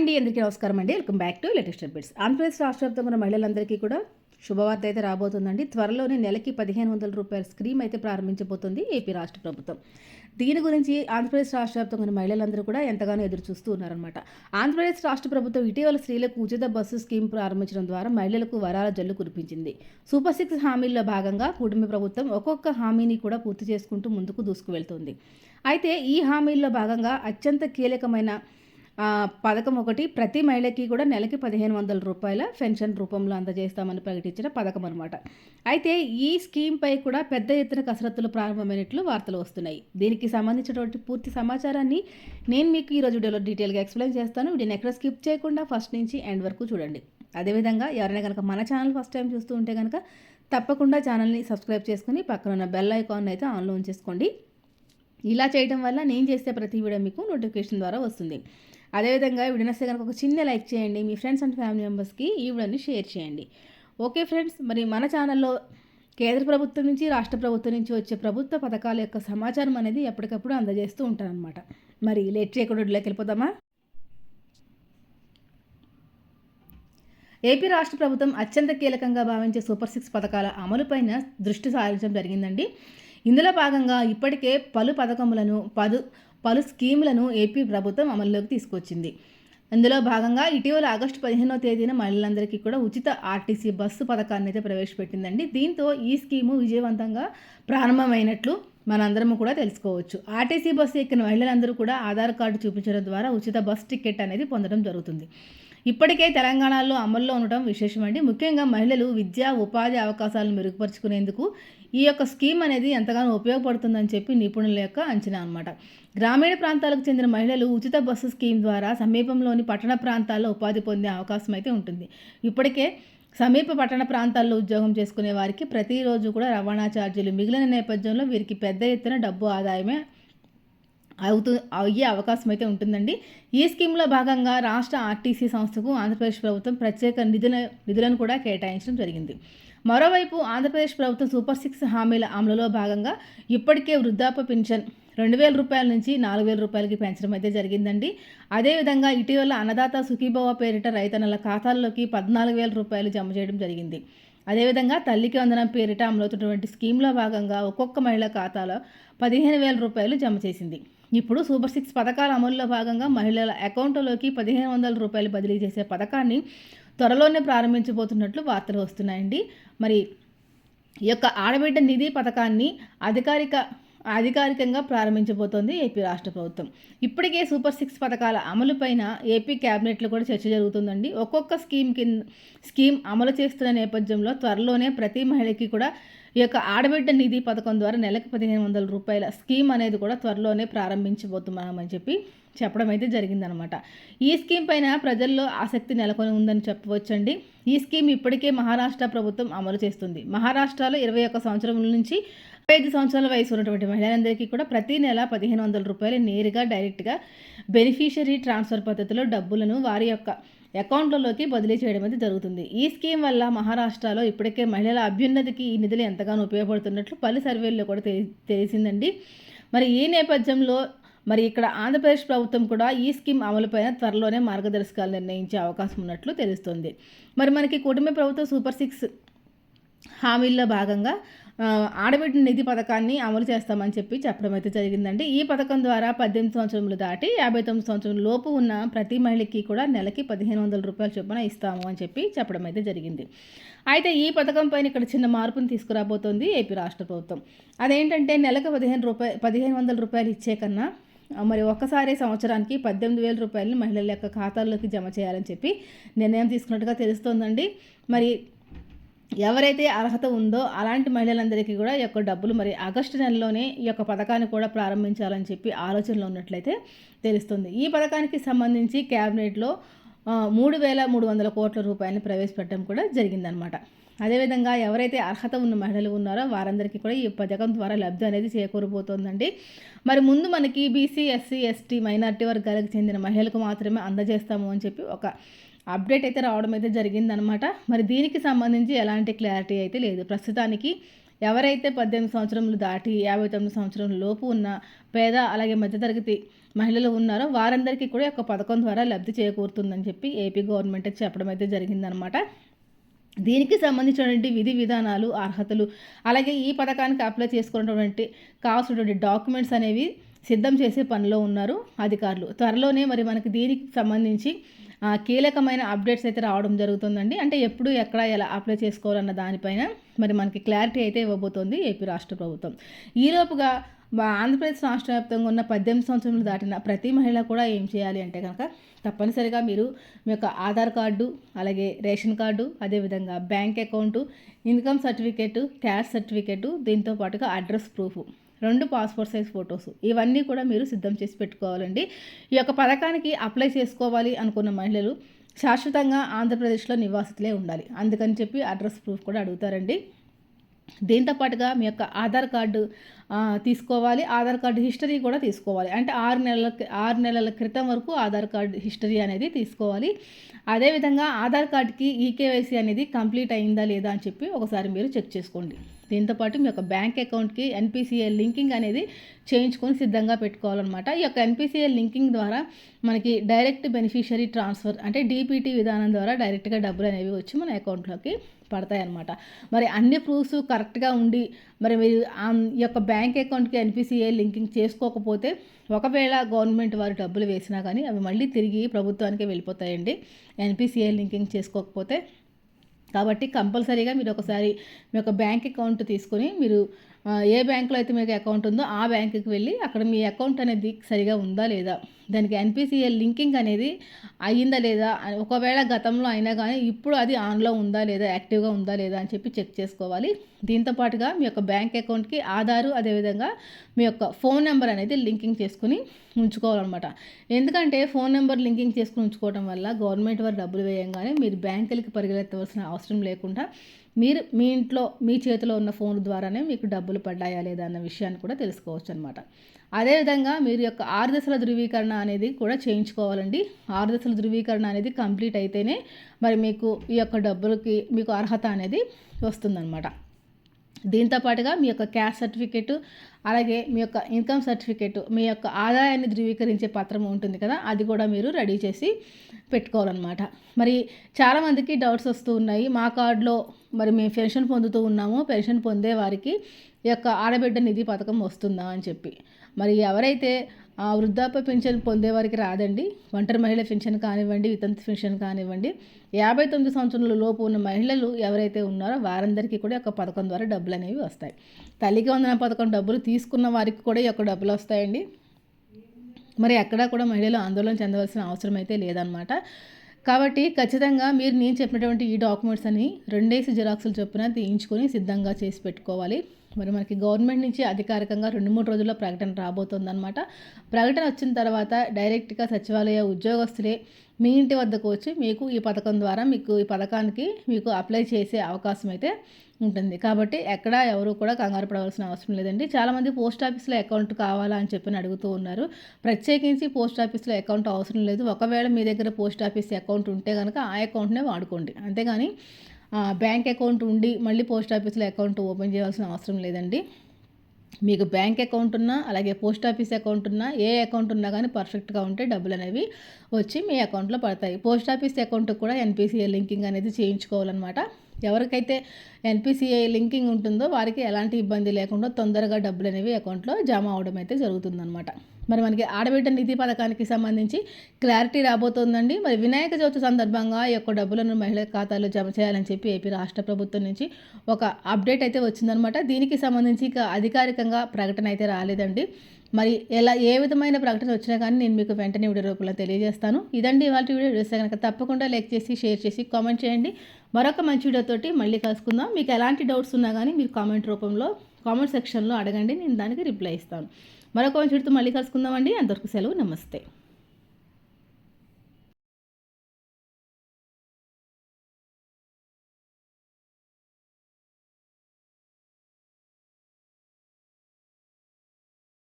అండి. అందరికీ నమస్కారం అండి. Welcome back to latest updates Andhra Pradesh రాష్ట్ర వ్యాప్తంగా ఉన్న మహిళలందరికీ కూడా శుభవార్త అయితే రాబోతుందండి. త్వరలోనే నెలకి పదిహేను వందల రూపాయల స్కీమ్ అయితే ప్రారంభించబోతుంది ఏపీ రాష్ట్ర ప్రభుత్వం. దీని గురించి ఆంధ్రప్రదేశ్ రాష్ట్ర వ్యాప్తంగా ఉన్న మహిళలందరూ కూడా ఎంతగానో ఎదురు చూస్తూ ఉన్నారనమాట ఆంధ్రప్రదేశ్ రాష్ట్ర ప్రభుత్వం ఇటీవల స్త్రీలకు ఉచిత బస్సు స్కీమ్ ప్రారంభించడం ద్వారా మహిళలకు వరాల జల్లు కురిపించింది. సూపర్ సిక్స్ హామీల్లో భాగంగా కూటమి ప్రభుత్వం ఒక్కొక్క హామీని కూడా పూర్తి చేసుకుంటూ ముందుకు దూసుకువెళ్తుంది. అయితే ఈ హామీల్లో భాగంగా అత్యంత కీలకమైన పథకం ఒకటి ప్రతి మహిళకి కూడా నెలకి పదిహేను వందల రూపాయల పెన్షన్ రూపంలో అందజేస్తామని ప్రకటించిన పథకం అనమాట అయితే ఈ స్కీమ్పై కూడా పెద్ద ఎత్తున కసరత్తులు ప్రారంభమైనట్లు వార్తలు వస్తున్నాయి. దీనికి సంబంధించినటువంటి పూర్తి సమాచారాన్ని నేను మీకు ఈరోజు వీడియోలో డీటెయిల్గా ఎక్స్ప్లెయిన్ చేస్తాను. వీడియోని ఎక్కడ స్కిప్ చేయకుండా ఫస్ట్ నుంచి ఎండ్ వరకు చూడండి. అదేవిధంగా ఎవరైనా కనుక మన ఛానల్ ఫస్ట్ టైం చూస్తూ ఉంటే కనుక తప్పకుండా ఛానల్ని సబ్స్క్రైబ్ చేసుకుని పక్కన ఉన్న బెల్ ఐకాన్ అయితే ఆన్లో ఉంచేసుకోండి. ఇలా చేయడం వల్ల నేను చేసే ప్రతి వీడియో మీకు నోటిఫికేషన్ ద్వారా వస్తుంది. అదేవిధంగా వీడియో నచ్చితే కనుక ఒక చిన్న లైక్ చేయండి. మీ ఫ్రెండ్స్ అండ్ ఫ్యామిలీ మెంబర్స్కి ఈ వీడియోని షేర్ చేయండి. ఓకే ఫ్రెండ్స్ మరి మన ఛానల్లో కేంద్ర ప్రభుత్వం నుంచి రాష్ట్ర ప్రభుత్వం నుంచి వచ్చే ప్రభుత్వ పథకాల యొక్క సమాచారం అనేది ఎప్పటికప్పుడు అందజేస్తూ ఉంటారనమాట మరి లేట్ చేయకుండా వెళ్ళిపోదామా? ఏపీ రాష్ట్ర ప్రభుత్వం అత్యంత కీలకంగా భావించే సూపర్ సిక్స్ పథకాల అమలుపైన దృష్టి సారించడం జరిగిందండి. ఇందులో భాగంగా ఇప్పటికే పలు పథకములను పదు పలు స్కీములను ఏపీ ప్రభుత్వం అమల్లోకి తీసుకొచ్చింది. ఇందులో భాగంగా ఇటీవల ఆగస్టు పదిహేనో తేదీన మహిళలందరికీ కూడా ఉచిత ఆర్టీసీ బస్సు పథకాన్ని అయితే ప్రవేశపెట్టిందండి. దీంతో ఈ స్కీము విజయవంతంగా ప్రారంభమైనట్లు మనందరము కూడా తెలుసుకోవచ్చు. ఆర్టీసీ బస్సు ఎక్కిన మహిళలందరూ కూడా ఆధార్ కార్డు చూపించడం ద్వారా ఉచిత బస్ టికెట్ అనేది పొందడం జరుగుతుంది. ఇప్పటికే తెలంగాణలో అమల్లో ఉండటం విశేషమండి. ముఖ్యంగా మహిళలు విద్యా ఉపాధి అవకాశాలను మెరుగుపరుచుకునేందుకు ఈ యొక్క స్కీమ్ అనేది ఎంతగానో ఉపయోగపడుతుందని చెప్పి నిపుణుల యొక్క అంచనా అనమాట గ్రామీణ ప్రాంతాలకు చెందిన మహిళలు ఉచిత బస్సు స్కీమ్ ద్వారా సమీపంలోని పట్టణ ప్రాంతాల్లో ఉపాధి పొందే అవకాశం అయితే ఉంటుంది. ఇప్పటికే సమీప పట్టణ ప్రాంతాల్లో ఉద్యోగం చేసుకునే వారికి ప్రతిరోజు కూడా రవాణా ఛార్జీలు మిగిలిన నేపథ్యంలో వీరికి పెద్ద ఎత్తున డబ్బు ఆదాయమే అవుతూ అయ్యే అవకాశం అయితే ఉంటుందండి. ఈ స్కీమ్లో భాగంగా రాష్ట్ర ఆర్టీసీ సంస్థకు ఆంధ్రప్రదేశ్ ప్రభుత్వం ప్రత్యేక నిధుల నిధులను కూడా కేటాయించడం జరిగింది. మరోవైపు ఆంధ్రప్రదేశ్ ప్రభుత్వం సూపర్ సిక్స్ హామీల అమలులో భాగంగా ఇప్పటికే వృద్ధాప్య పెన్షన్ రెండు వేల రూపాయల నుంచి నాలుగు వేల రూపాయలకి పెంచడం అయితే జరిగిందండి. అదేవిధంగా ఇటీవల అన్నదాత సుఖీభవ పేరిట రైతన్నల ఖాతాల్లోకి పద్నాలుగు వేల రూపాయలు జమ చేయడం జరిగింది. అదేవిధంగా తల్లికి వందనం పేరిట అమలవుతున్నటువంటి స్కీమ్లో భాగంగా ఒక్కొక్క మహిళ ఖాతాలో పదిహేను వేల రూపాయలు జమ చేసింది. ఇప్పుడు సూపర్ సిక్స్ పథకాల అమలులో భాగంగా మహిళల అకౌంట్లోకి పదిహేను వందల రూపాయలు బదిలీ చేసే పథకాన్ని త్వరలోనే ప్రారంభించబోతున్నట్లు వార్తలు వస్తున్నాయండి. మరి ఈ యొక్క ఆడబిడ్డ నిధి పథకాన్ని అధికారిక అధికారికంగా ప్రారంభించబోతోంది ఏపీ రాష్ట్ర ప్రభుత్వం. ఇప్పటికే సూపర్ సిక్స్ పథకాల అమలుపైన ఏపీ క్యాబినెట్లో కూడా చర్చ జరుగుతుందండి. ఒక్కొక్క స్కీమ్ కింద స్కీమ్ అమలు చేస్తున్న నేపథ్యంలో త్వరలోనే ప్రతి మహిళకి కూడా ఈ యొక్క ఆడబిడ్డ నిధి పథకం ద్వారా నెలకు పదిహేను వందల రూపాయల స్కీమ్ అనేది కూడా త్వరలోనే ప్రారంభించబోతున్నామని చెప్పి చెప్పడం అయితే జరిగిందనమాట. ఈ స్కీమ్ పైన ప్రజల్లో ఆసక్తి నెలకొని ఉందని చెప్పవచ్చండి. ఈ స్కీమ్ ఇప్పటికే మహారాష్ట్ర ప్రభుత్వం అమలు చేస్తుంది. మహారాష్ట్రలో ఇరవై ఒక్క సంవత్సరం నుంచి ముప్పై ఐదు సంవత్సరాల వయసు ఉన్నటువంటి మహిళలందరికీ కూడా ప్రతి నెల పదిహేను వందల రూపాయలు నేరుగా డైరెక్ట్గా బెనిఫిషరీ ట్రాన్స్ఫర్ పద్ధతిలో డబ్బులను వారి యొక్క అకౌంట్లలోకి బదిలీ చేయడం అయితే జరుగుతుంది. ఈ స్కీమ్ వల్ల మహారాష్ట్రలో ఇప్పటికే మహిళల అభ్యున్నతికి ఈ నిధులు ఎంతగానో ఉపయోగపడుతున్నట్లు పలు సర్వేల్లో కూడా తెలి తెలిసిందండి. మరి ఈ నేపథ్యంలో మరి ఇక్కడ ఆంధ్రప్రదేశ్ ప్రభుత్వం కూడా ఈ స్కీమ్ అమలుపైన త్వరలోనే మార్గదర్శకాలు నిర్ణయించే అవకాశం ఉన్నట్లు తెలుస్తుంది. మరి మనకి కుటుంబ ప్రభుత్వం సూపర్ సిక్స్ హామీల్లో భాగంగా ఆడబిడ్డ నిధి పథకాన్ని అమలు చేస్తామని చెప్పి చెప్పడం అయితే జరిగిందండి. ఈ పథకం ద్వారా పద్దెనిమిది సంవత్సరములు దాటి యాభై తొమ్మిది సంవత్సరం లోపు ఉన్న ప్రతి మహిళకి కూడా నెలకి పదిహేను వందల రూపాయల చొప్పున ఇస్తాము అని చెప్పి చెప్పడం అయితే జరిగింది. అయితే ఈ పథకం పైన ఇక్కడ చిన్న మార్పును తీసుకురాబోతోంది ఏపీ రాష్ట్ర ప్రభుత్వం. అదేంటంటే నెలకు పదిహేను రూపాయలు పదిహేను వందల రూపాయలు ఇచ్చే కన్నా మరి ఒక్కసారి సంవత్సరానికి పద్దెనిమిది వేల రూపాయలని మహిళల యొక్క ఖాతాల్లోకి జమ చేయాలని చెప్పి నిర్ణయం తీసుకున్నట్టుగా తెలుస్తోందండి. మరి ఎవరైతే అర్హత ఉందో అలాంటి మహిళలందరికీ కూడా ఈ యొక్క డబ్బులు మరి ఆగస్టు నెలలోనే ఈ యొక్క పథకాన్ని కూడా ప్రారంభించాలని చెప్పి ఆలోచనలో ఉన్నట్లయితే తెలుస్తుంది. ఈ పథకానికి సంబంధించి క్యాబినెట్లో మూడు వేల మూడు వందల కోట్ల రూపాయలను ప్రవేశపెట్టడం కూడా జరిగిందనమాట. అదేవిధంగా ఎవరైతే అర్హత ఉన్న మహిళలు ఉన్నారో వారందరికీ కూడా ఈ పథకం ద్వారా లబ్ధి అనేది చేకూరబోతోందండి. మరి ముందు మనకి బీసీ ఎస్సీ ఎస్టీ మైనార్టీ వర్గాలకు చెందిన మహిళలకు మాత్రమే అందజేస్తాము అని చెప్పి ఒక అప్డేట్ అయితే రావడం అయితే జరిగిందనమాట మరి దీనికి సంబంధించి ఎలాంటి క్లారిటీ అయితే లేదు. ప్రస్తుతానికి ఎవరైతే పద్దెనిమిది సంవత్సరములు దాటి యాభై తొమ్మిది సంవత్సరం లోపు ఉన్న పేద అలాగే మధ్యతరగతి మహిళలు ఉన్నారో వారందరికీ కూడా ఒక పథకం ద్వారా లబ్ధి చేకూరుతుందని చెప్పి ఏపీ గవర్నమెంట్ చెప్పడం అయితే జరిగిందనమాట దీనికి సంబంధించినటువంటి విధి విధానాలు అర్హతలు అలాగే ఈ పథకానికి అప్లై చేసుకున్నటువంటి కావాల్సినటువంటి డాక్యుమెంట్స్ అనేవి సిద్ధం చేసే పనిలో ఉన్నారు అధికారులు. త్వరలోనే మరి మనకి దీనికి సంబంధించి కీలకమైన అప్డేట్స్ అయితే రావడం జరుగుతుందండి. అంటే ఎప్పుడు ఎక్కడ ఎలా అప్లై చేసుకోవాలన్న దానిపైన మరి మనకి క్లారిటీ అయితే ఇవ్వబోతోంది ఏపీ రాష్ట్ర ప్రభుత్వం. ఈలోపుగా ఆంధ్రప్రదేశ్ రాష్ట్ర వ్యాప్తంగా ఉన్న పద్దెనిమిది సంవత్సరాలు దాటిన ప్రతి మహిళ కూడా ఏం చేయాలి అంటే కనుక తప్పనిసరిగా మీరు మీ యొక్క ఆధార్ కార్డు అలాగే రేషన్ కార్డు అదేవిధంగా bank account income certificate cash certificate దీంతో పాటుగా అడ్రస్ ప్రూఫ్. రెండు పాస్పోర్ట్ సైజ్ ఫొటోస్. ఇవన్నీ కూడా మీరు సిద్ధం చేసి పెట్టుకోవాలండి. ఈ యొక్క పథకానికి అప్లై చేసుకోవాలి అనుకున్న మహిళలు శాశ్వతంగా ఆంధ్రప్రదేశ్లో నివాసితులే ఉండాలి. అందుకని చెప్పి అడ్రస్ ప్రూఫ్ కూడా అడుగుతారండి. దీంతో పాటుగా మీ యొక్క ఆధార్ కార్డు తీసుకోవాలి. ఆధార్ కార్డు హిస్టరీ కూడా తీసుకోవాలి. అంటే ఆరు నెలల ఆరు నెలల క్రితం వరకు ఆధార్ కార్డు హిస్టరీ అనేది తీసుకోవాలి. అదేవిధంగా ఆధార్ కార్డుకి ఈకేవైసీ అనేది కంప్లీట్ అయిందా లేదా అని చెప్పి ఒకసారి మీరు చెక్ చేసుకోండి. దీంతోపాటు మీ యొక్క బ్యాంక్ అకౌంట్కి ఎన్పిసిఎల్ లింకింగ్ అనేది చేయించుకొని సిద్ధంగా పెట్టుకోవాలన్నమాట. ఈ యొక్క ఎన్పిసిఎల్ లింకింగ్ ద్వారా మనకి డైరెక్ట్ బెనిఫిషియరీ ట్రాన్స్ఫర్ అంటే డీపీటీ విధానం ద్వారా డైరెక్ట్గా డబ్బులు అనేవి వచ్చి మన అకౌంట్లోకి పడతాయి అనమాట మరి అన్ని ప్రూఫ్స్ కరెక్ట్గా ఉండి మరి మీరు ఈ యొక్క బ్యాంక్ అకౌంట్కి ఎన్పిసిఏ లింకింగ్ చేసుకోకపోతే ఒకవేళ గవర్నమెంట్ వారు డబ్బులు వేసినా కానీ అవి మళ్ళీ తిరిగి ప్రభుత్వానికి వెళ్ళిపోతాయండి. ఎన్పిసిఏ లింకింగ్ చేసుకోకపోతే కాబట్టి కంపల్సరీగా మీరు ఒకసారి మీ యొక్క బ్యాంక్ అకౌంట్ తీసుకొని మీరు ఏ బ్యాంకులో అయితే మీకు అకౌంట్ ఉందో ఆ బ్యాంకుకి వెళ్ళి అక్కడ మీ అకౌంట్ అనేది సరిగా ఉందా లేదా? దానికి ఎన్పిసిఎల్ లింకింగ్ అనేది అయ్యిందా లేదా ఒకవేళ గతంలో అయినా కానీ ఇప్పుడు అది ఆన్లో ఉందా లేదా యాక్టివ్గా ఉందా లేదా అని చెప్పి చెక్ చేసుకోవాలి. దీంతో పాటుగా మీ యొక్క బ్యాంక్ అకౌంట్కి ఆధారు అదేవిధంగా మీ యొక్క ఫోన్ నెంబర్ అనేది లింకింగ్ చేసుకుని ఉంచుకోవాలన్నమాట. ఎందుకంటే ఫోన్ నెంబర్ లింకింగ్ చేసుకుని ఉంచుకోవడం వల్ల గవర్నమెంట్ వారు డబ్బులు వేయంగానే మీరు బ్యాంకులకి పరిగెత్తవలసిన అవసరం లేకుండా మీరు మీ ఇంట్లో మీ చేతిలో ఉన్న ఫోన్ ద్వారానే మీకు డబ్బులు పడ్డాయా లేదా అన్న విషయాన్ని కూడా తెలుసుకోవచ్చు అనమాట అదేవిధంగా మీరు యొక్క ఆరు దశల ధృవీకరణ అనేది కూడా చేయించుకోవాలండి. ఆరు దశల ధృవీకరణ అనేది కంప్లీట్ అయితేనే మరి మీకు ఈ యొక్క డబ్బులకి మీకు అర్హత అనేది వస్తుందన్నమాట. దీంతో పాటుగా మీ యొక్క క్యాష్ సర్టిఫికేటు అలాగే మీ యొక్క ఇన్కమ్ సర్టిఫికేట్ మీ యొక్క ఆదాయాన్ని ధృవీకరించే పత్రం ఉంటుంది కదా అది కూడా మీరు రెడీ చేసి పెట్టుకోవాలన్నమాట. మరి చాలామందికి డౌట్స్ వస్తూ ఉన్నాయి. మా కార్డులో మరి మేము పెన్షన్ పొందుతూ ఉన్నాము. పెన్షన్ పొందే వారికి ఈ యొక్క ఆడబిడ్డ నిధి పథకం వస్తుందా అని చెప్పి. మరి ఎవరైతే వృద్ధాప్య పెన్షన్ పొందేవారికి రాదండి ఒంటరి మహిళ పెన్షన్ కానివ్వండి వితంతు పెన్షన్ కానివ్వండి యాభై తొమ్మిది సంవత్సరాల లోపు ఉన్న మహిళలు ఎవరైతే ఉన్నారో వారందరికీ కూడా ఒక పథకం ద్వారా డబ్బులు అనేవి వస్తాయి. తల్లికి వందన పథకం డబ్బులు తీసుకున్న వారికి కూడా ఈ యొక్క డబ్బులు వస్తాయండి. మరి ఎక్కడా కూడా మహిళలు ఆందోళన చెందవలసిన అవసరం అయితే లేదనమాట కాబట్టి ఖచ్చితంగా మీరు నేను చెప్పినటువంటి ఈ డాక్యుమెంట్స్ అని రెండేసి జిరాక్సులు చొప్పున తీయించుకొని సిద్ధంగా చేసి పెట్టుకోవాలి. మరి మనకి గవర్నమెంట్ నుంచి అధికారికంగా రెండు మూడు రోజుల్లో ప్రకటన రాబోతుందన్నమాట. ప్రకటన వచ్చిన తర్వాత డైరెక్ట్గా సచివాలయ ఉద్యోగస్తులే మీ ఇంటి వద్దకు వచ్చి మీకు ఈ పథకం ద్వారా మీకు ఈ పథకానికి మీకు అప్లై చేసే అవకాశం అయితే ఉంటుంది. కాబట్టి ఎక్కడ ఎవరు కూడా కంగారు పడవలసిన అవసరం లేదండి. చాలామంది పోస్ట్ ఆఫీస్లో అకౌంట్ కావాలా అని చెప్పి అడుగుతూ ఉన్నారు. ప్రత్యేకించి పోస్ట్ ఆఫీస్లో అకౌంట్ అవసరం లేదు. ఒకవేళ మీ దగ్గర పోస్ట్ ఆఫీస్ అకౌంట్ ఉంటే కనుక ఆ అకౌంట్నే వాడుకోండి. అంతేగాని బ్యాంక్ అకౌంట్ ఉండి మళ్ళీ పోస్ట్ ఆఫీస్లో అకౌంట్ ఓపెన్ చేయాల్సిన అవసరం లేదండి. మీకు బ్యాంక్ అకౌంట్ ఉన్నా అలాగే పోస్ట్ ఆఫీస్ అకౌంట్ ఉన్నా ఏ అకౌంట్ ఉన్నా కానీ పర్ఫెక్ట్గా ఉంటే డబ్బులు అనేవి వచ్చి మీ అకౌంట్లో పడతాయి. పోస్ట్ ఆఫీస్ అకౌంట్కి కూడా ఎన్పిసిఐ లింకింగ్ అనేది చేయించుకోవాలన్నమాట. ఎవరికైతే ఎన్పిసిఐ లింకింగ్ ఉంటుందో వారికి ఎలాంటి ఇబ్బంది లేకుండా తొందరగా డబ్బులు అనేవి అకౌంట్లో జమ అవడం అయితే జరుగుతుందన్నమాట. మరి మనకి ఆడబిడ్డ నిధి పథకానికి సంబంధించి క్లారిటీ రాబోతోందండి. మరి వినాయక చవితి సందర్భంగా ఈ యొక్క డబ్బులను మహిళల ఖాతాలో జమ చేయాలని చెప్పి ఏపీ రాష్ట్ర ప్రభుత్వం నుంచి ఒక అప్డేట్ అయితే వచ్చిందనమాట దీనికి సంబంధించి ఇక అధికారికంగా ప్రకటన అయితే రాలేదండి. మరి ఎలా ఏ విధమైన ప్రకటన వచ్చినా కానీ నేను మీకు వెంటనే వీడియో రూపంలో తెలియజేస్తాను. ఇదండి ఇవాళ వీడియో. చూస్తే కనుక తప్పకుండా లైక్ చేసి షేర్ చేసి కామెంట్ చేయండి. మరొక మంచి వీడియోతోటి మళ్ళీ కలుసుకుందాం. మీకు ఎలాంటి డౌట్స్ ఉన్నా కానీ మీరు కామెంట్ రూపంలో కామెంట్ సెక్షన్లో అడగండి. నేను దానికి రిప్లై ఇస్తాను. మరొక మంచి వీడితో మళ్ళీ కలుసుకుందామండి. అంతవరకు సెలవు నమస్తే.